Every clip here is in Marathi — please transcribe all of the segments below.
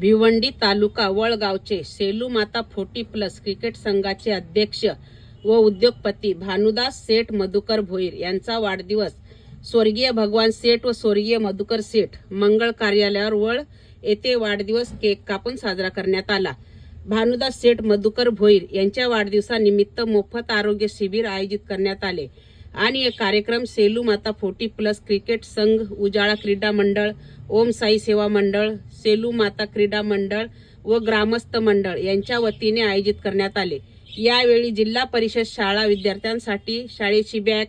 भिवंडी तालुका वळगावचे सेलू माता फोर्टी प्लस क्रिकेट संघाचे अध्यक्ष व उद्योगपती भानुदास सेठ मधुकर भोईर यांचा वाढदिवस. स्वर्गीय भगवान सेठ व स्वर्गीय मधुकर सेठ मंगळ कार्यालयावर वळ येथे वाढदिवस केक कापून साजरा करण्यात आला. भानुदास सेठ मधुकर भोईर यांच्या वाढदिवसानिमित्त मोफत आरोग्य शिबिर आयोजित करण्यात आले. आणि एक कार्यक्रम सेलू माता फोर्टी प्लस क्रिकेट संघ उजाळा क्रीडा मंडळ ओम साई सेवा मंडळ सेलू माता क्रीडा मंडळ व ग्रामस्थ मंडळ यांच्या वतीने आयोजित करण्यात आले. यावेळी जिल्हा परिषद शाळा विद्यार्थ्यांसाठी शाळेची बॅग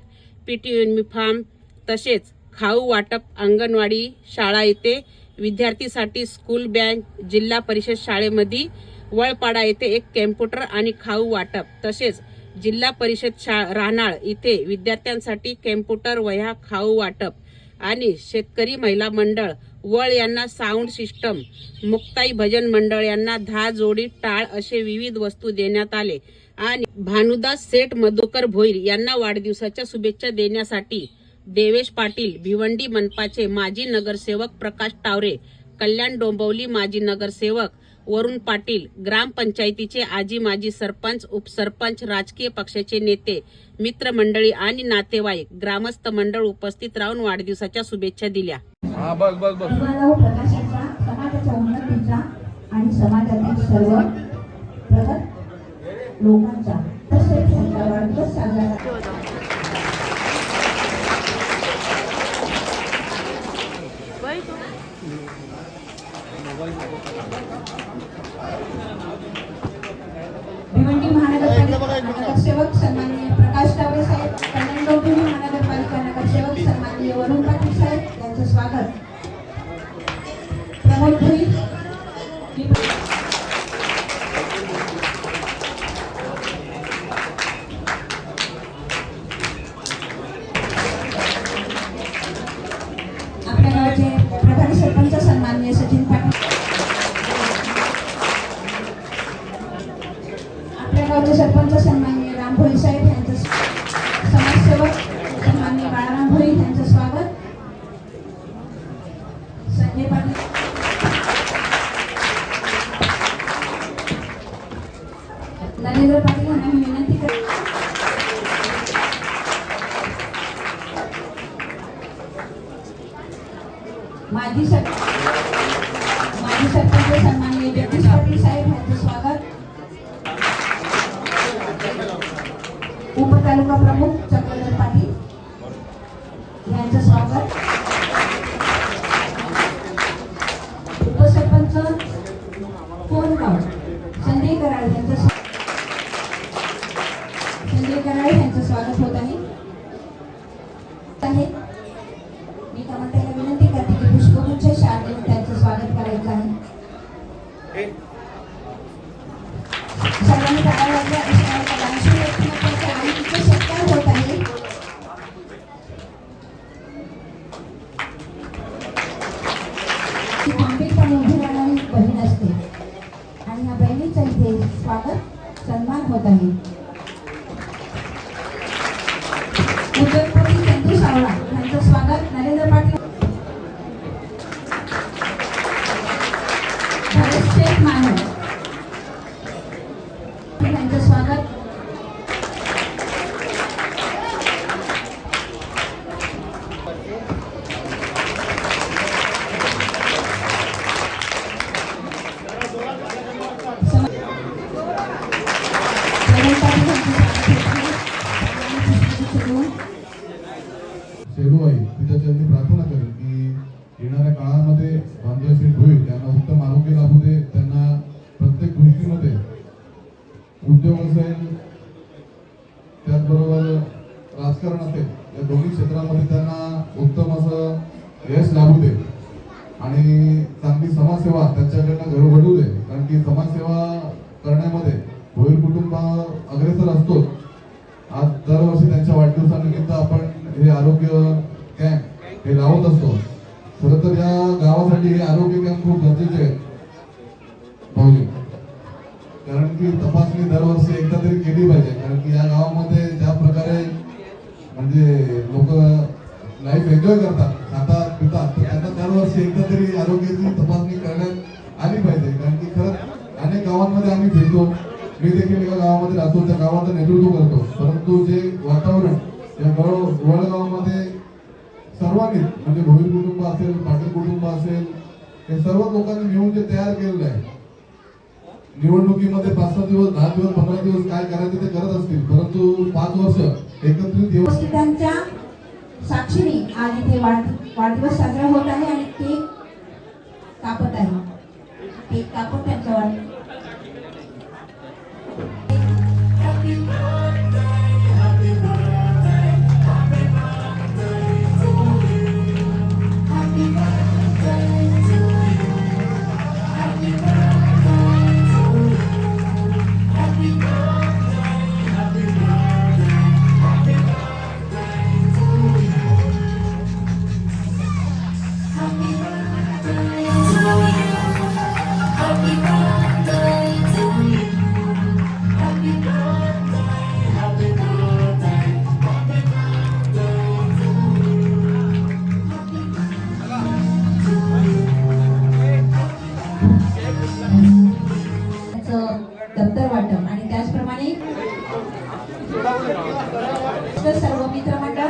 पीटी युनिफॉर्म तसेच खाऊ वाटप अंगणवाडी शाळा येथे विद्यार्थीसाठी स्कूल बँक जिल्हा परिषद शाळेमध्ये वळपाडा येथे एक कॅम्प्युटर आणि खाऊ वाटप तसेच जिल्हा परिषद शा राहणार इथे विद्यार्थ्यांसाठी कॅम्प्युटर वह्या खाऊ वाटप आणि शेतकरी महिला मंडळ वळ यांना साऊंड सिस्टम मुक्ताई भजन मंडळ यांना दहा जोडी टाळ असे विविध वस्तू देण्यात आले. आणि भानुदास सेठ मधुकर भोईर यांना वाढदिवसाच्या शुभेच्छा देण्यासाठी देवेश पाटील भिवंडी मनपाचे माजी नगरसेवक प्रकाश टावरे कल्याण डोंबवली माजी नगरसेवक वरुण पाटील ग्रामपंचायतीचे आजी माजी सरपंच उपसरपंच राजकीय पक्षाचे नेते मित्रमंडळी आणि नातेवाईक ग्रामस्थ मंडळ उपस्थित राहून वाढदिवसाच्या शुभेच्छा दिल्या. हा बस बस बस. मानव प्रकाशाचा समाजाच्या उन्नतीचा आणि समाजातील सर्व प्रगत लोकांचा तसेच वाढदिवस साजरा करा. भिवंडी महानगरपालिका नगरसेवक माजी सर माजी सरपंच सन्माननीय जगदीश पाटील साहेब यांचं स्वागत. उपतालुका प्रमुख चक्रधर पाटील यांचं स्वागत. भरत शेठ मानव यांचं स्वागत सम- जयंत पाटील यांचं स्वागत होत आहे. पुष्पगुच्छ देऊन शेरूबाई तिच्या चरणी प्रार्थना करेल की येणाऱ्या काळामध्ये उद्योग असेल त्याचबरोबर राजकारण असेल या दोन्ही क्षेत्रामध्ये त्यांना उत्तम असं यश लाभू दे. आणि चांगली समाजसेवा त्यांच्याकडनं घडू दे. कारण की समाजसेवा करण्यामध्ये भोईर कुटुंब अग्रेसर असतो आज दरवर्षी त्यांच्या वाढदिवसानिमित्त आपण हे आरोग्य कॅम्प हे लावत असतो. खरं तर या गावासाठी हे आरोग्य कॅम्प खूप गरजेचे आहेत भाऊजी. कारण की तपासणी दरवर्षी एकदा तरी केली पाहिजे. कारण की या गावामध्ये ज्या प्रकारे म्हणजे लोक लाईफ एन्जॉय करतात खातात पितात त्यांना दरवर्षी एकदा तरी आरोग्याची तपासणी करण्यात आली पाहिजे. कारण की खरंच अनेक गावांमध्ये आम्ही फिरतो. मी देखील एका गावामध्ये राहतो. त्या गावाचं नेतृत्व करतो. परंतु जे वातावरण या गळ गावामध्ये सर्वांनी म्हणजे भोईर कुटुंब असेल पाटील कुटुंब असेल हे सर्व लोकांनी मिळून जे तयार केलेलं आहे निवडणुकीमध्ये पाच सहा दिवस दहा दिवस पंधरा दिवस काय करायचं ते करत असतील. परंतु पाच वर्ष एकत्रित त्यांच्या साक्षीने आज इथे वाढदिवस साजरा होत आहे आणि केक कापत आहे. केक कापत त्यांचं दप्तर वाटप. आणि त्याचप्रमाणे सर्व मित्र मंडळ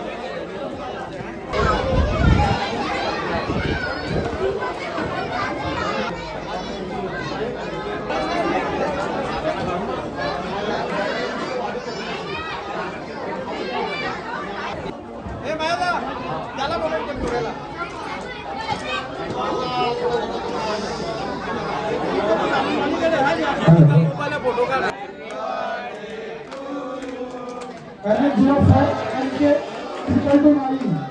कारण जिओ फाय आणि